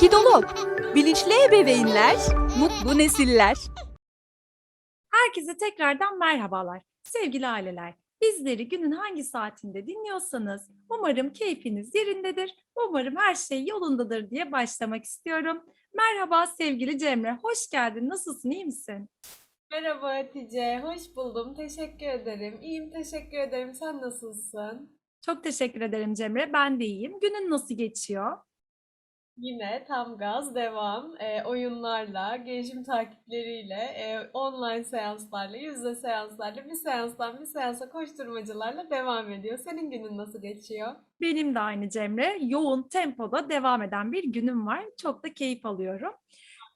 Kidolog, bilinçli ebeveynler, mutlu nesiller. Herkese tekrardan merhabalar. Sevgili aileler, bizleri günün hangi saatinde dinliyorsanız umarım keyfiniz yerindedir. Umarım her şey yolundadır diye başlamak istiyorum. Merhaba sevgili Cemre, hoş geldin. Nasılsın, iyi misin? Merhaba Hatice, hoş buldum. Teşekkür ederim. İyiyim, teşekkür ederim. Sen nasılsın? Çok teşekkür ederim Cemre, ben de iyiyim. Günün nasıl geçiyor? Yine tam gaz devam. Ee, oyunlarla, gelişim takipleriyle, e, online seanslarla, yüz yüze seanslarla, bir seanstan bir seansa koşturmacalarla devam ediyor. Senin günün nasıl geçiyor? Benim de aynı Cemre. Yoğun tempoda devam eden bir günüm var. Çok da keyif alıyorum.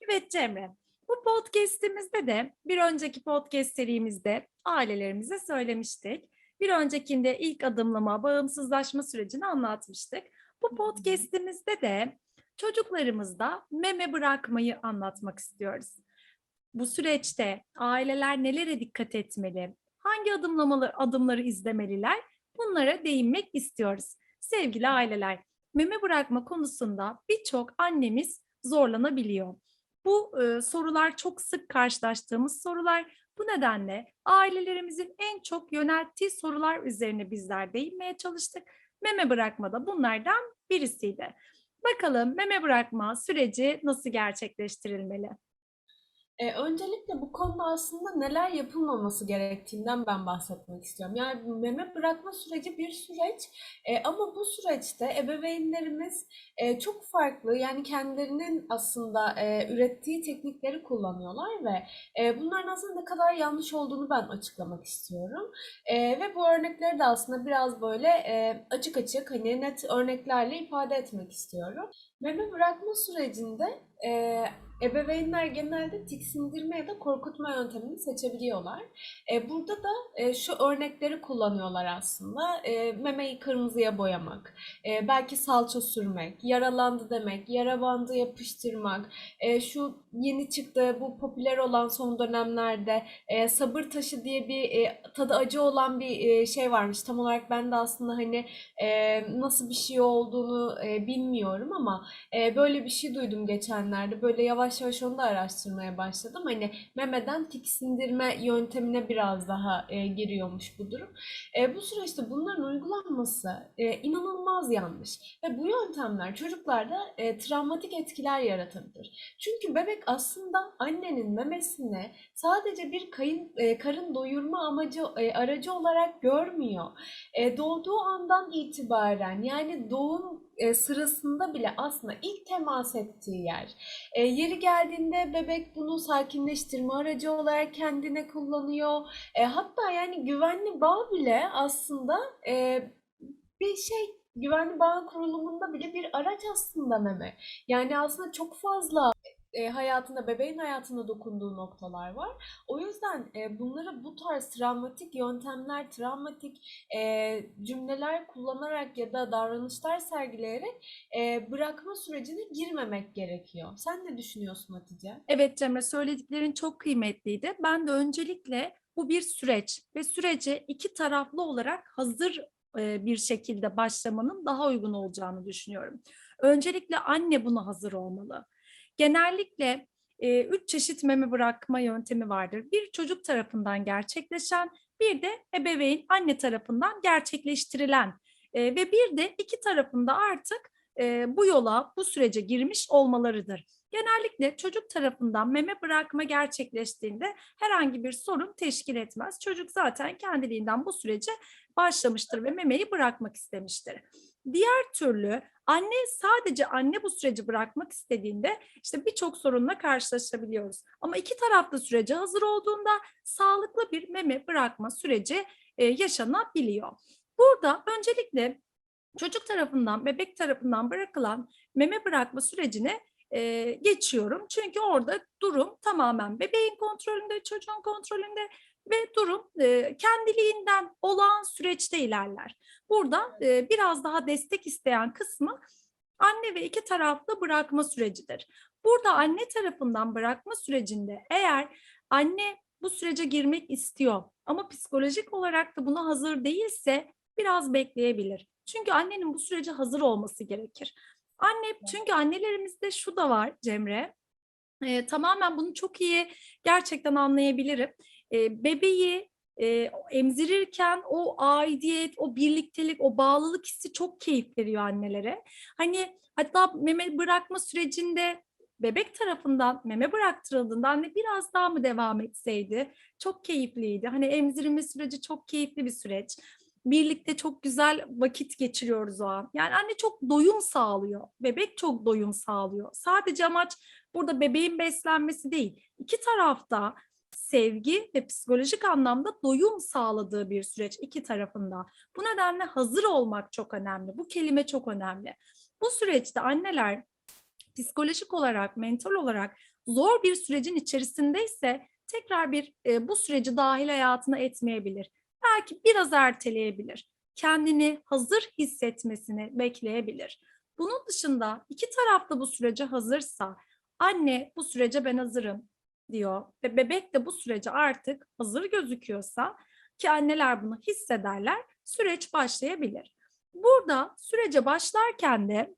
Evet Cemre, bu podcast'imizde de bir önceki podcast serimizde ailelerimize söylemiştik. Bir öncekinde ilk adımlama, bağımsızlaşma sürecini anlatmıştık. Bu podcast'imizde de çocuklarımızda meme bırakmayı anlatmak istiyoruz. Bu süreçte aileler nelere dikkat etmeli? Hangi adımlamalı adımları izlemeliler? Bunlara değinmek istiyoruz. Sevgili aileler, meme bırakma konusunda birçok annemiz zorlanabiliyor. Bu e, sorular çok sık karşılaştığımız sorular. Bu nedenle ailelerimizin en çok yönelttiği sorular üzerine bizler değinmeye çalıştık. Meme bırakma da bunlardan birisiydi. Bakalım meme bırakma süreci nasıl gerçekleştirilmeli? Ee, öncelikle bu konuda aslında neler yapılmaması gerektiğinden ben bahsetmek istiyorum. Yani meme bırakma süreci bir süreç Ee, ama bu süreçte ebeveynlerimiz e, çok farklı yani kendilerinin aslında e, ürettiği teknikleri kullanıyorlar ve e, bunların aslında ne kadar yanlış olduğunu ben açıklamak istiyorum. E, ve bu örnekleri de aslında biraz böyle e, açık açık hani net örneklerle ifade etmek istiyorum. Meme bırakma sürecinde e, Ebeveynler genelde tiksindirme ya da korkutma yöntemini seçebiliyorlar. E, burada da e, şu örnekleri kullanıyorlar aslında. E, memeyi kırmızıya boyamak, e, belki salça sürmek, yaralandı demek, yara bandı yapıştırmak, şu yeni çıktı bu popüler olan son dönemlerde sabır taşı diye bir tadı acı olan bir şey varmış. Tam olarak ben de aslında hani nasıl bir şey olduğunu bilmiyorum ama böyle bir şey duydum geçenlerde. Böyle yavaş yavaş onu da araştırmaya başladım. Hani memeden tiksindirme yöntemine biraz daha e, giriyormuş bu durum. E, bu süreçte bunların uygulanması e, inanılmaz yanlış. Ve bu yöntemler çocuklarda e, travmatik etkiler yaratabilir. Çünkü bebek aslında annenin memesini sadece bir kayın, e, karın doyurma amacı e, aracı olarak görmüyor. E, doğduğu andan itibaren yani doğum e, sırasında bile aslında ilk temas ettiği yer. E, yeri geldiğinde bebek bunu sakinleştirme aracı olarak kendine kullanıyor. E, hatta yani güvenli bağ bile aslında e, bir şey güvenli bağ kurulumunda bile bir araç aslında meme. Yani aslında çok fazla e, hayatında, bebeğin hayatına dokunduğu noktalar var. O yüzden e, bunları bu tarz travmatik yöntemler, travmatik e, cümleler kullanarak ya da davranışlar sergileyerek e, bırakma sürecine girmemek gerekiyor. Sen ne düşünüyorsun Hatice? Evet Cemre söylediklerin çok kıymetliydi. Ben de öncelikle bu bir süreç ve sürece iki taraflı olarak hazır e, bir şekilde başlamanın daha uygun olacağını düşünüyorum. Öncelikle anne buna hazır olmalı. Genellikle e, üç çeşit meme bırakma yöntemi vardır. Bir çocuk tarafından gerçekleşen, bir de ebeveyn anne tarafından gerçekleştirilen e, ve bir de iki tarafında artık e, bu yola, bu sürece girmiş olmalarıdır. Genellikle çocuk tarafından meme bırakma gerçekleştiğinde herhangi bir sorun teşkil etmez. Çocuk zaten kendiliğinden bu sürece başlamıştır ve memeyi bırakmak istemiştir. Diğer türlü anne sadece anne bu süreci bırakmak istediğinde işte birçok sorunla karşılaşabiliyoruz. Ama iki taraflı sürece hazır olduğunda sağlıklı bir meme bırakma süreci e, yaşanabiliyor. Burada öncelikle çocuk tarafından, bebek tarafından bırakılan meme bırakma sürecine e, geçiyorum. Çünkü orada durum tamamen bebeğin kontrolünde, çocuğun kontrolünde ve durum e, kendiliğinden olağan süreçte ilerler. Burada e, biraz daha destek isteyen kısmı anne ve iki taraflı bırakma sürecidir. Burada anne tarafından bırakma sürecinde eğer anne bu sürece girmek istiyor ama psikolojik olarak da buna hazır değilse biraz bekleyebilir. Çünkü annenin bu sürece hazır olması gerekir. Anne çünkü annelerimizde şu da var Cemre. Ee, tamamen bunu çok iyi gerçekten anlayabilirim. Ee, bebeği e, emzirirken o aidiyet, o birliktelik, o bağlılık hissi çok keyif veriyor annelere. Hani hatta meme bırakma sürecinde bebek tarafından meme bıraktırıldığında anne biraz daha mı devam etseydi? Çok keyifliydi. Hani emzirme süreci çok keyifli bir süreç. Birlikte çok güzel vakit geçiriyoruz o an. Yani anne çok doyum sağlıyor. Bebek çok doyum sağlıyor. Sadece amaç burada bebeğin beslenmesi değil. İki tarafta sevgi ve psikolojik anlamda doyum sağladığı bir süreç iki tarafında. Bu nedenle hazır olmak çok önemli. Bu kelime çok önemli. Bu süreçte anneler psikolojik olarak, mental olarak zor bir sürecin içerisindeyse tekrar bir e, bu süreci dahil hayatına etmeyebilir. Belki biraz erteleyebilir. Kendini hazır hissetmesini bekleyebilir. Bunun dışında iki taraf da bu sürece hazırsa, anne bu sürece ben hazırım diyor ve bebek de bu sürece artık hazır gözüküyorsa ki anneler bunu hissederler, süreç başlayabilir. Burada sürece başlarken de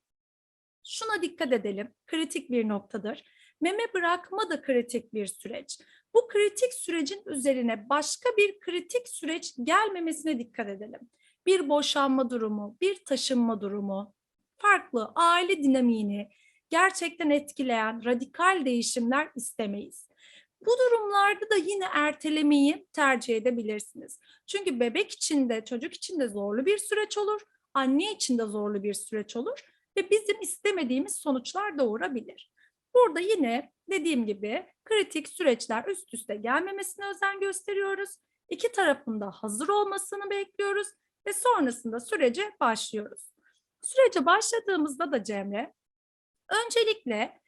şuna dikkat edelim. Kritik bir noktadır. Meme bırakma da kritik bir süreç. Bu kritik sürecin üzerine başka bir kritik süreç gelmemesine dikkat edelim. Bir boşanma durumu, bir taşınma durumu, farklı aile dinamiğini gerçekten etkileyen radikal değişimler istemeyiz. Bu durumlarda da yine ertelemeyi tercih edebilirsiniz. Çünkü bebek için de çocuk için de zorlu bir süreç olur, anne için de zorlu bir süreç olur ve bizim istemediğimiz sonuçlar doğurabilir. Burada yine dediğim gibi kritik süreçler üst üste gelmemesine özen gösteriyoruz. İki tarafın da hazır olmasını bekliyoruz ve sonrasında sürece başlıyoruz. Sürece başladığımızda da Cemre, öncelikle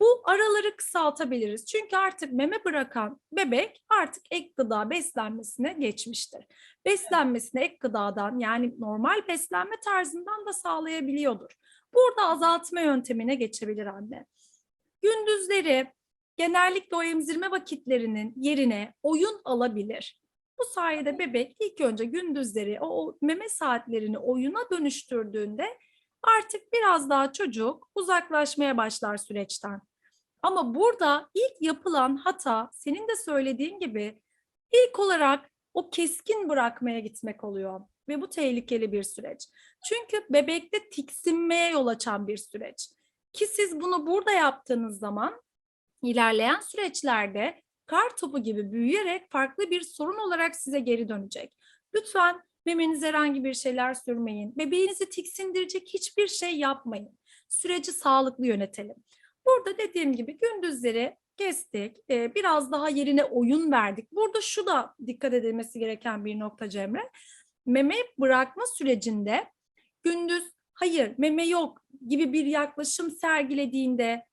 bu araları kısaltabiliriz. Çünkü artık meme bırakan bebek artık ek gıda beslenmesine geçmiştir. Beslenmesini ek gıdadan yani normal beslenme tarzından da sağlayabiliyordur. Burada azaltma yöntemine geçebilir anne. Gündüzleri genellikle o emzirme vakitlerinin yerine oyun alabilir. Bu sayede bebek ilk önce gündüzleri o, meme saatlerini oyuna dönüştürdüğünde artık biraz daha çocuk uzaklaşmaya başlar süreçten. Ama burada ilk yapılan hata senin de söylediğin gibi ilk olarak o keskin bırakmaya gitmek oluyor ve bu tehlikeli bir süreç. Çünkü bebekte tiksinmeye yol açan bir süreç. Ki siz bunu burada yaptığınız zaman ilerleyen süreçlerde kar topu gibi büyüyerek farklı bir sorun olarak size geri dönecek. Lütfen memenize herhangi bir şeyler sürmeyin. Bebeğinizi tiksindirecek hiçbir şey yapmayın. Süreci sağlıklı yönetelim. Burada dediğim gibi gündüzleri kestik, e, biraz daha yerine oyun verdik. Burada şu da dikkat edilmesi gereken bir nokta Cemre. Meme bırakma sürecinde gündüz hayır meme yok gibi bir yaklaşım sergilediğinde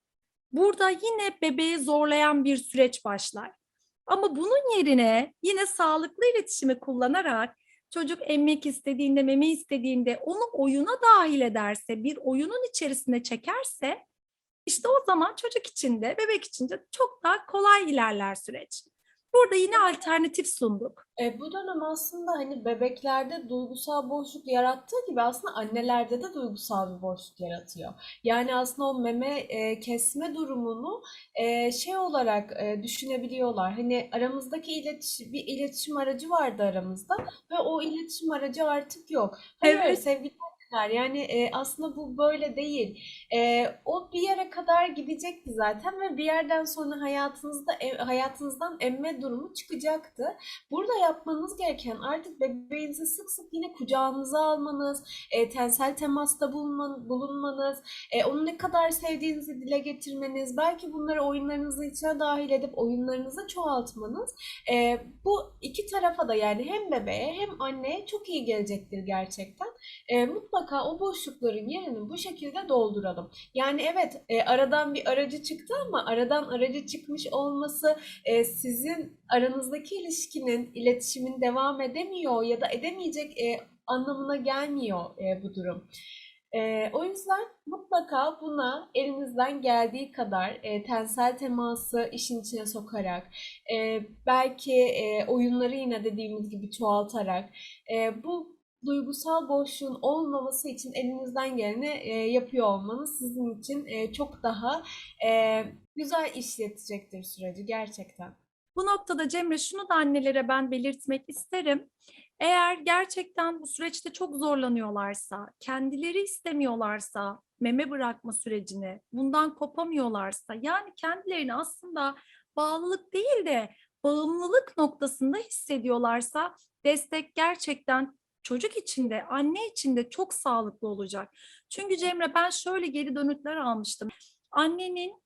burada yine bebeği zorlayan bir süreç başlar. Ama bunun yerine yine sağlıklı iletişimi kullanarak çocuk emmek istediğinde, meme istediğinde onu oyuna dahil ederse, bir oyunun içerisine çekerse işte o zaman çocuk için de, bebek için de çok daha kolay ilerler süreç. Burada yine alternatif sunduk. E, bu dönem aslında hani bebeklerde duygusal boşluk yarattığı gibi aslında annelerde de duygusal bir boşluk yaratıyor. Yani aslında o meme e, kesme durumunu e, şey olarak e, düşünebiliyorlar. Hani aramızdaki iletişim, bir iletişim aracı vardı aramızda ve o iletişim aracı artık yok. Hayır Evet. sevgili anneler yani e, aslında bu böyle değil. E, o bir yere kadar gidecekti zaten ve bir yerden sonra hayatınızda e, hayatınızdan emme durumu çıkacaktı. Burada yapmanız gereken artık bebeğinizi sık sık yine kucağınıza almanız, e, tensel temasta bulunman- bulunmanız, e, onu ne kadar sevdiğinizi dile getirmeniz, belki bunları oyunlarınızın içine dahil edip oyunlarınızı çoğaltmanız e, bu iki tarafa da yani hem bebeğe hem anneye çok iyi gelecektir gerçekten. E, mutlaka o boşlukların yerini bu şekilde dolduralım. Yani evet e, aradan bir aracı çıktı ama aradan aracı çıkmış olması e, sizin aranızdaki ilişkinin, iletişimin devam edemiyor ya da edemeyecek e, anlamına gelmiyor e, bu durum. E, o yüzden mutlaka buna elinizden geldiği kadar e, tensel teması işin içine sokarak, e, belki e, oyunları yine dediğimiz gibi çoğaltarak, e, bu duygusal boşluğun olmaması için elinizden geleni e, yapıyor olmanız sizin için e, çok daha e, güzel işletecektir süreci gerçekten. Bu noktada Cemre şunu da annelere ben belirtmek isterim. Eğer gerçekten bu süreçte çok zorlanıyorlarsa, kendileri istemiyorlarsa meme bırakma sürecini, bundan kopamıyorlarsa, yani kendilerini aslında bağlılık değil de bağımlılık noktasında hissediyorlarsa destek gerçekten çocuk için de anne için de çok sağlıklı olacak. Çünkü Cemre ben şöyle geri dönütler almıştım. Annenin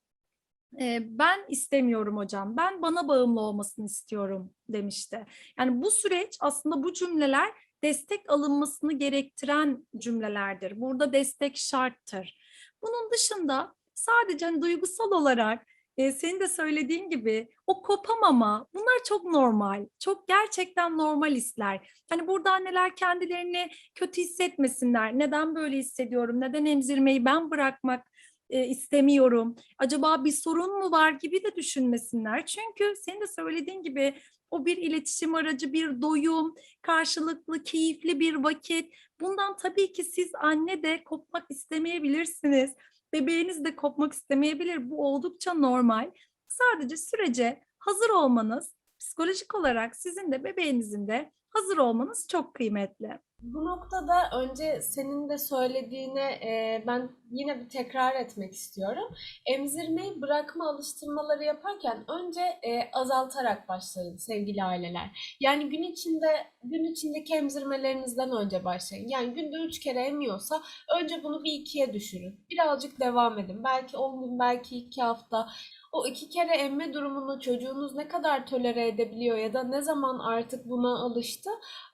e, ben istemiyorum hocam, ben bana bağımlı olmasını istiyorum demişti. Yani bu süreç aslında bu cümleler destek alınmasını gerektiren cümlelerdir. Burada destek şarttır. Bunun dışında sadece hani duygusal olarak e, senin de söylediğin gibi o kopamama bunlar çok normal. Çok gerçekten normal hisler. Hani burada anneler kendilerini kötü hissetmesinler. Neden böyle hissediyorum? Neden emzirmeyi ben bırakmak e, istemiyorum? Acaba bir sorun mu var gibi de düşünmesinler. Çünkü senin de söylediğin gibi o bir iletişim aracı, bir doyum, karşılıklı, keyifli bir vakit. Bundan tabii ki siz anne de kopmak istemeyebilirsiniz. Bebeğiniz de kopmak istemeyebilir. Bu oldukça normal. Sadece sürece hazır olmanız, psikolojik olarak sizin de bebeğinizin de hazır olmanız çok kıymetli. Bu noktada önce senin de söylediğine e, ben yine bir tekrar etmek istiyorum. Emzirmeyi bırakma alıştırmaları yaparken önce e, azaltarak başlayın sevgili aileler. Yani gün içinde gün içindeki emzirmelerinizden önce başlayın. Yani günde üç kere emiyorsa önce bunu bir ikiye düşürün. Birazcık devam edin. Belki 10 gün, belki iki hafta. O iki kere emme durumunu çocuğunuz ne kadar tolere edebiliyor ya da ne zaman artık buna alıştı.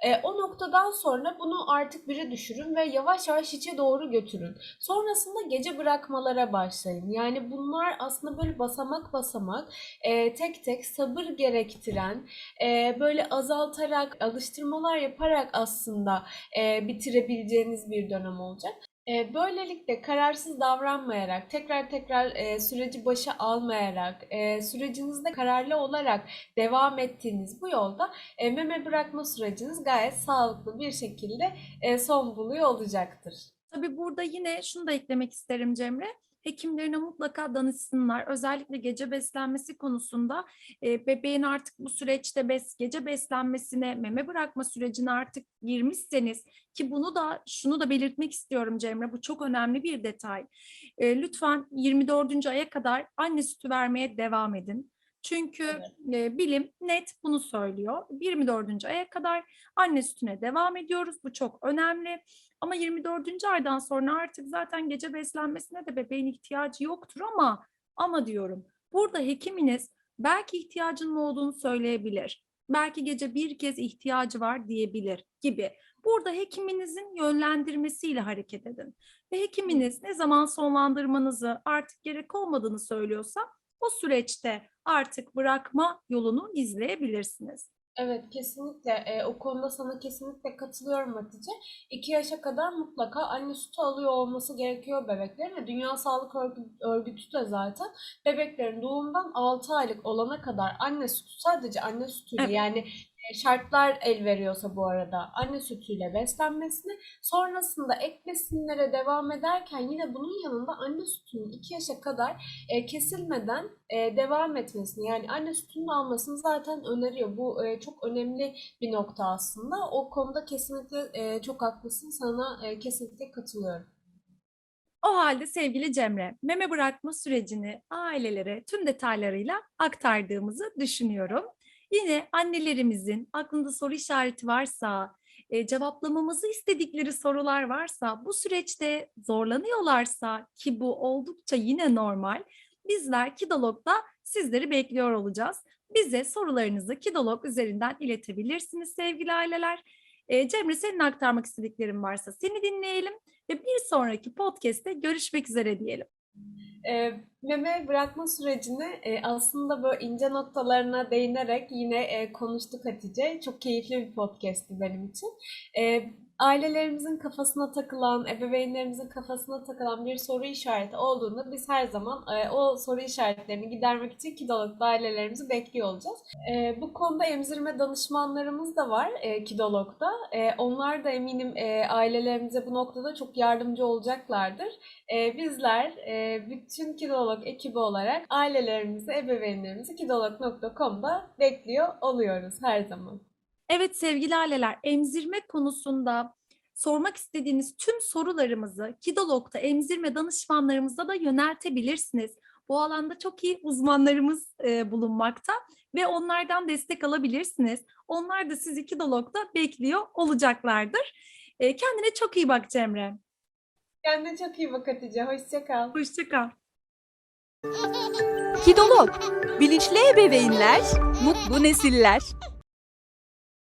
E, o noktadan sonra bunu artık bire düşürün ve yavaş yavaş içe doğru götürün. Sonrasında gece bırakmalara başlayın. Yani bunlar aslında böyle basamak basamak e, tek tek sabır gerektiren e, böyle azaltarak alıştırmalar yaparak aslında e, bitirebileceğiniz bir dönem olacak. E, böylelikle kararsız davranmayarak, tekrar tekrar e, süreci başa almayarak, e, sürecinizde kararlı olarak devam ettiğiniz bu yolda e, meme bırakma süreciniz gayet sağlıklı bir şekilde son buluyor olacaktır. Tabii burada yine şunu da eklemek isterim Cemre. Hekimlerine mutlaka danışsınlar. Özellikle gece beslenmesi konusunda e, bebeğin artık bu süreçte bes, gece beslenmesine, meme bırakma sürecine artık girmişseniz ki bunu da şunu da belirtmek istiyorum Cemre. Bu çok önemli bir detay. E, lütfen 24. aya kadar anne sütü vermeye devam edin. Çünkü e, bilim net bunu söylüyor. 24. aya kadar anne sütüne devam ediyoruz. Bu çok önemli. Ama 24. aydan sonra artık zaten gece beslenmesine de bebeğin ihtiyacı yoktur ama ama diyorum burada hekiminiz belki ihtiyacının olduğunu söyleyebilir. Belki gece bir kez ihtiyacı var diyebilir gibi. Burada hekiminizin yönlendirmesiyle hareket edin. Ve hekiminiz ne zaman sonlandırmanızı artık gerek olmadığını söylüyorsa o süreçte artık bırakma yolunu izleyebilirsiniz. Evet kesinlikle e, o konuda sana kesinlikle katılıyorum Hatice. 2 yaşa kadar mutlaka anne sütü alıyor olması gerekiyor bebeklerin ve Dünya Sağlık Örgü- Örgütü de zaten bebeklerin doğumdan 6 aylık olana kadar anne sütü sadece anne sütüyle Evet. yani şartlar el veriyorsa bu arada anne sütüyle beslenmesini sonrasında ek besinlere devam ederken yine bunun yanında anne sütünün 2 yaşa kadar e, kesilmeden e, devam etmesini yani anne sütünün almasını zaten öneriyor. Bu e, çok önemli bir nokta aslında. O konuda kesinlikle e, çok haklısın. Sana e, kesinlikle katılıyorum. O halde sevgili Cemre, meme bırakma sürecini ailelere tüm detaylarıyla aktardığımızı düşünüyorum. Yine annelerimizin aklında soru işareti varsa, e, cevaplamamızı istedikleri sorular varsa, bu süreçte zorlanıyorlarsa ki bu oldukça yine normal, bizler Kidolog'da sizleri bekliyor olacağız. Bize sorularınızı Kidolog üzerinden iletebilirsiniz sevgili aileler. E, Cemre senin aktarmak istediklerin varsa seni dinleyelim ve bir sonraki podcast'te görüşmek üzere diyelim. E, meme bırakma sürecini e, aslında böyle ince noktalarına değinerek yine e, konuştuk Hatice. Çok keyifli bir podcast'ti benim için. E, ailelerimizin kafasına takılan, ebeveynlerimizin kafasına takılan bir soru işareti olduğunda biz her zaman o soru işaretlerini gidermek için Kidolog'da ailelerimizi bekliyor olacağız. Bu konuda emzirme danışmanlarımız da var e, Kidolog'da. Onlar da eminim ailelerimize bu noktada çok yardımcı olacaklardır. Bizler bütün Kidolog ekibi olarak ailelerimizi, ebeveynlerimizi kidolog.com'da bekliyor oluyoruz her zaman. Evet sevgili aileler, emzirme konusunda sormak istediğiniz tüm sorularımızı Kidolog'da emzirme danışmanlarımıza da yöneltebilirsiniz. Bu alanda çok iyi uzmanlarımız e, bulunmakta ve onlardan destek alabilirsiniz. Onlar da sizi Kidolog'da bekliyor olacaklardır. E, kendine çok iyi bak Cemre. Kendine çok iyi bak Hatice. Hoşça kal. Hoşça kal. Kidolog. Bilinçli ebeveynler, mutlu nesiller.